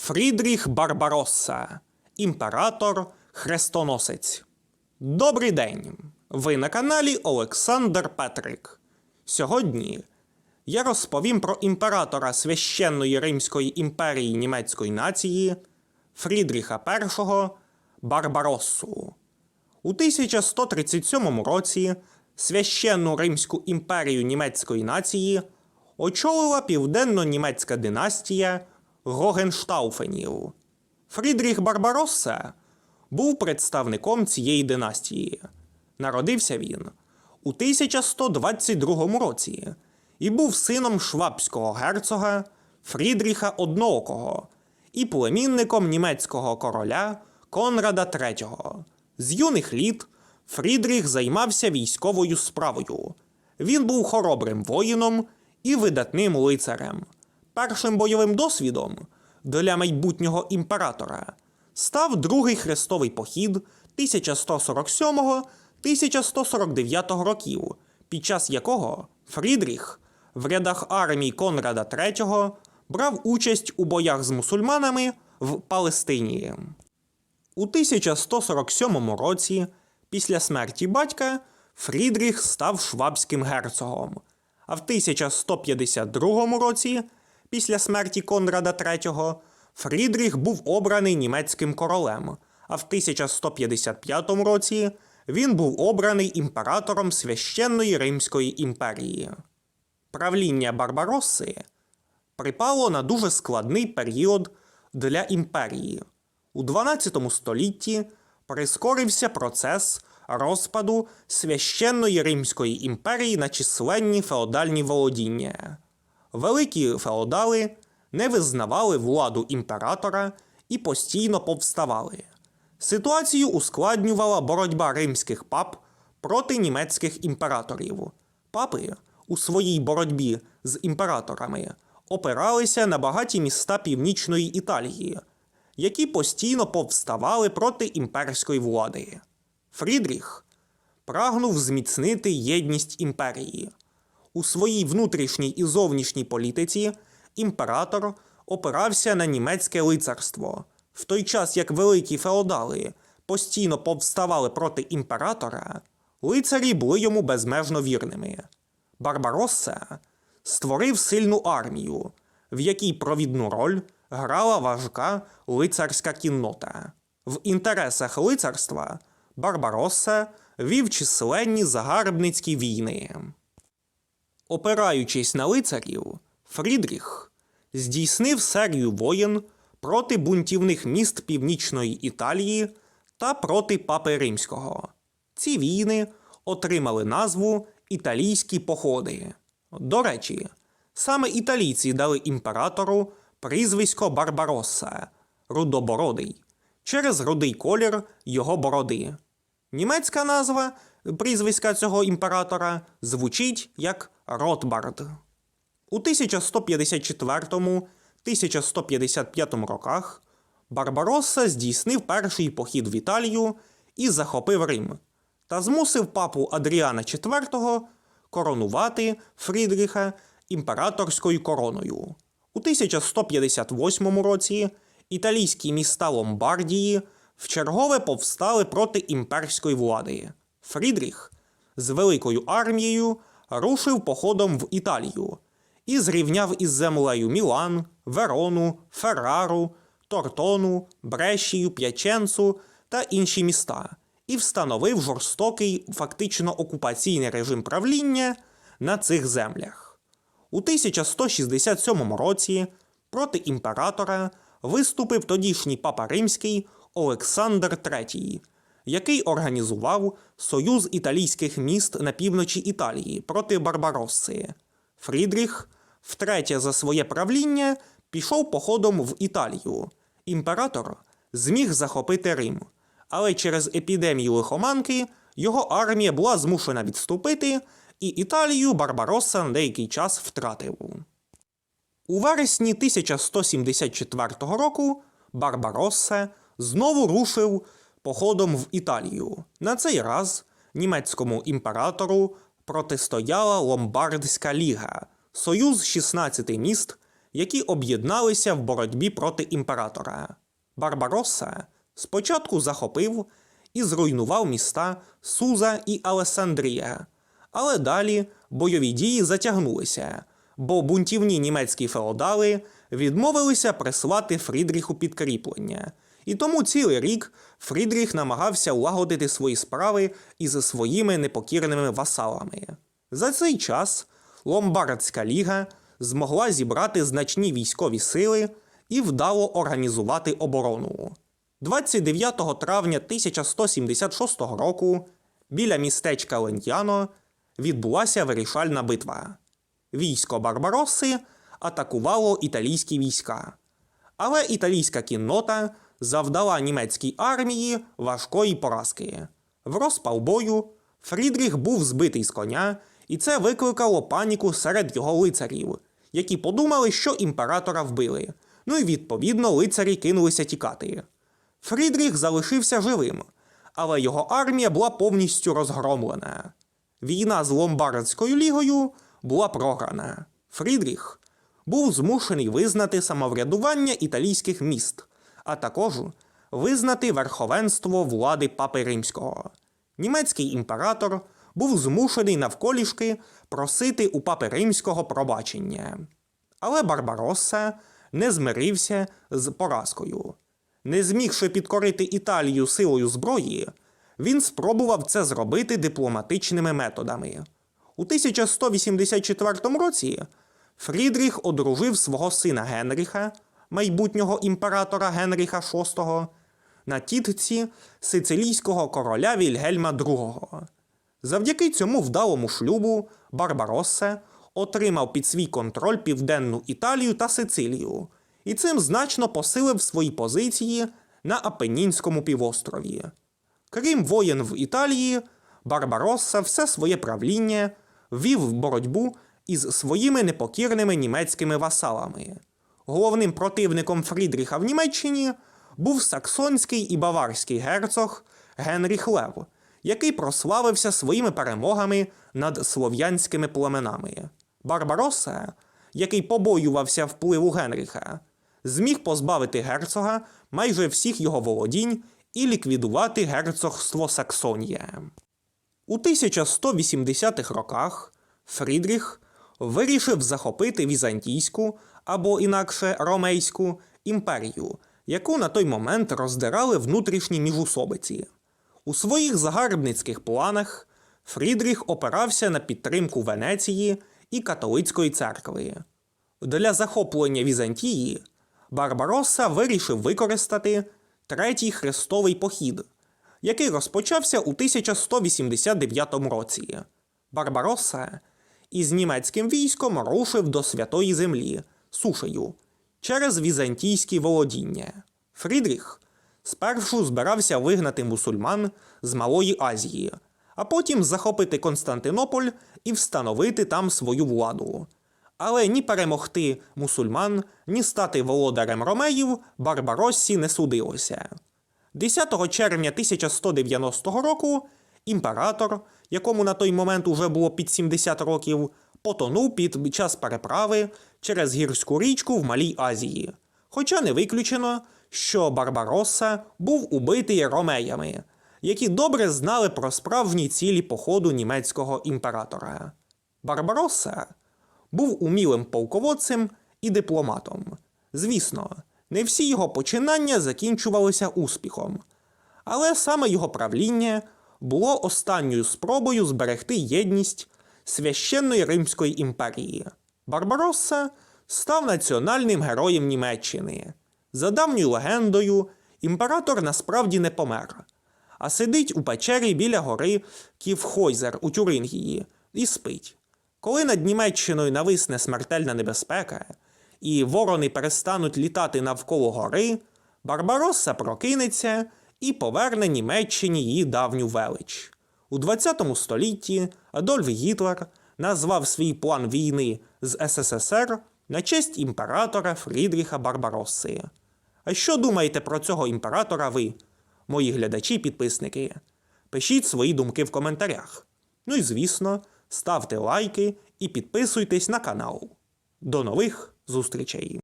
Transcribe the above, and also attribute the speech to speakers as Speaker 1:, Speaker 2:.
Speaker 1: Фрідріх Барбаросса, імператор Хрестоносець. Добрий день! Ви на каналі Олександр Петрик. Сьогодні я розповім про імператора священної Римської імперії німецької нації Фрідріха І Барбароссу. У 1137 році священну Римську імперію німецької нації очолила південно-німецька династія Гогенштауфенів. Фрідріх Барбаросса був представником цієї династії. Народився він у 1122 році і був сином швабського герцога Фрідріха Одноокого і племінником німецького короля Конрада III. З юних літ Фрідріх займався військовою справою. Він був хоробрим воїном і видатним лицарем. Першим бойовим досвідом для майбутнього імператора став другий хрестовий похід 1147-1149 років, під час якого Фрідріх в рядах армії Конрада III брав участь у боях з мусульманами в Палестині. У 1147 році, після смерті батька, Фрідріх став швабським герцогом, а в 1152 році, після смерті Конрада III, Фрідріх був обраний німецьким королем, а в 1155 році він був обраний імператором священної Римської імперії. Правління Барбаросси припало на дуже складний період для імперії. У 12 столітті прискорився процес розпаду священної Римської імперії на численні феодальні володіння. Великі феодали не визнавали владу імператора і постійно повставали. Ситуацію ускладнювала боротьба римських пап проти німецьких імператорів. Папи у своїй боротьбі з імператорами опиралися на багаті міста північної Італії, які постійно повставали проти імперської влади. Фрідріх прагнув зміцнити єдність імперії. У своїй внутрішній і зовнішній політиці імператор опирався на німецьке лицарство, в той час як великі феодали постійно повставали проти імператора, лицарі були йому безмежно вірними. Барбаросса створив сильну армію, в якій провідну роль грала важка лицарська кіннота. В інтересах лицарства Барбаросса вів численні загарбницькі війни. Опираючись на лицарів, Фрідріх здійснив серію воєн проти бунтівних міст Північної Італії та проти Папи Римського. Ці війни отримали назву Італійські походи. До речі, саме італійці дали імператору прізвисько Барбаросса Рудобородий через рудий колір його бороди. Німецька назва прізвиська цього імператора звучить як Ротбард. У 1154-1155 роках Барбаросса здійснив перший похід в Італію і захопив Рим та змусив папу Адріана IV коронувати Фрідріха імператорською короною. У 1158 році італійські міста Ломбардії вчергове повстали проти імперської влади. Фрідріх з великою армією рушив походом в Італію і зрівняв із землею Мілан, Верону, Феррару, Тортону, Брешію, П'яченцу та інші міста і встановив жорстокий фактично окупаційний режим правління на цих землях. У 1167 році проти імператора виступив тодішній папа римський Олександр III, який організував союз італійських міст на півночі Італії проти Барбаросси. Фрідріх, втретє за своє правління, пішов походом в Італію. Імператор зміг захопити Рим, але через епідемію лихоманки його армія була змушена відступити, і Італію Барбаросса на деякий час втратив. У вересні 1174 року Барбаросса знову рушив походом в Італію. На цей раз німецькому імператору протистояла Ломбардська ліга, союз 16 міст, які об'єдналися в боротьбі проти імператора. Барбаросса спочатку захопив і зруйнував міста Суза і Алесандрія, але далі бойові дії затягнулися, бо бунтівні німецькі феодали відмовилися прислати Фрідріху підкріплення. І тому цілий рік Фрідріх намагався улагодити свої справи із своїми непокірними васалами. За цей час Ломбардська ліга змогла зібрати значні військові сили і вдало організувати оборону. 29 травня 1176 року біля містечка Лентяно відбулася вирішальна битва. Військо Барбаросси атакувало італійські війська, але італійська кіннота завдала німецькій армії важкої поразки. В розпал бою Фрідріх був збитий з коня, і це викликало паніку серед його лицарів, які подумали, що імператора вбили. Ну і відповідно лицарі кинулися тікати. Фрідріх залишився живим, але його армія була повністю розгромлена. Війна з Ломбардською лігою була програна. Фрідріх був змушений визнати самоврядування італійських міст, а також визнати верховенство влади Папи Римського. Німецький імператор був змушений навколішки просити у Папи Римського пробачення. Але Барбаросса не змирився з поразкою. Не змігши підкорити Італію силою зброї, він спробував це зробити дипломатичними методами. У 1184 році Фрідріх одружив свого сина Генріха, майбутнього імператора Генріха VI, на тітці сицилійського короля Вільгельма II. Завдяки цьому вдалому шлюбу Барбаросса отримав під свій контроль південну Італію та Сицилію, і цим значно посилив свої позиції на Апенінському півострові. Крім воєн в Італії, Барбаросса все своє правління вів в боротьбу із своїми непокірними німецькими васалами. Головним противником Фрідріха в Німеччині був саксонський і баварський герцог Генріх Лев, який прославився своїми перемогами над слов'янськими племенами. Барбаросса, який побоювався впливу Генріха, зміг позбавити герцога майже всіх його володінь і ліквідувати герцогство Саксонія. У 1180-х роках Фрідріх вирішив захопити Візантійську або інакше Ромейську імперію, яку на той момент роздирали внутрішні міжусобиці. У своїх загарбницьких планах Фрідріх опирався на підтримку Венеції і католицької церкви. Для захоплення Візантії Барбаросса вирішив використати третій хрестовий похід, який розпочався у 1189 році. Барбаросса із німецьким військом рушив до Святої Землі сушею через візантійські володіння. Фрідріх спершу збирався вигнати мусульман з Малої Азії, а потім захопити Константинополь і встановити там свою владу. Але ні перемогти мусульман, ні стати володарем ромеїв Барбароссі не судилося. 10 червня 1190 року імператор, якому на той момент уже було під 70 років, потонув під час переправи через гірську річку в Малій Азії. Хоча не виключено, що Барбаросса був убитий ромеями, які добре знали про справжні цілі походу німецького імператора. Барбаросса був умілим полководцем і дипломатом. Звісно, не всі його починання закінчувалися успіхом, але саме його правління було останньою спробою зберегти єдність священної Римської імперії. Барбаросса став національним героєм Німеччини. За давньою легендою, імператор насправді не помер, а сидить у печері біля гори Ківхойзер у Тюрингії і спить. Коли над Німеччиною нависне смертельна небезпека, і ворони перестануть літати навколо гори, Барбаросса прокинеться і поверне Німеччині її давню велич. У 20 столітті Адольф Гітлер назвав свій план війни з СССР на честь імператора Фрідріха Барбаросси. А що думаєте про цього імператора ви, мої глядачі-підписники? Пишіть свої думки в коментарях. Ну і звісно, ставте лайки і підписуйтесь на канал. До нових зустрічей!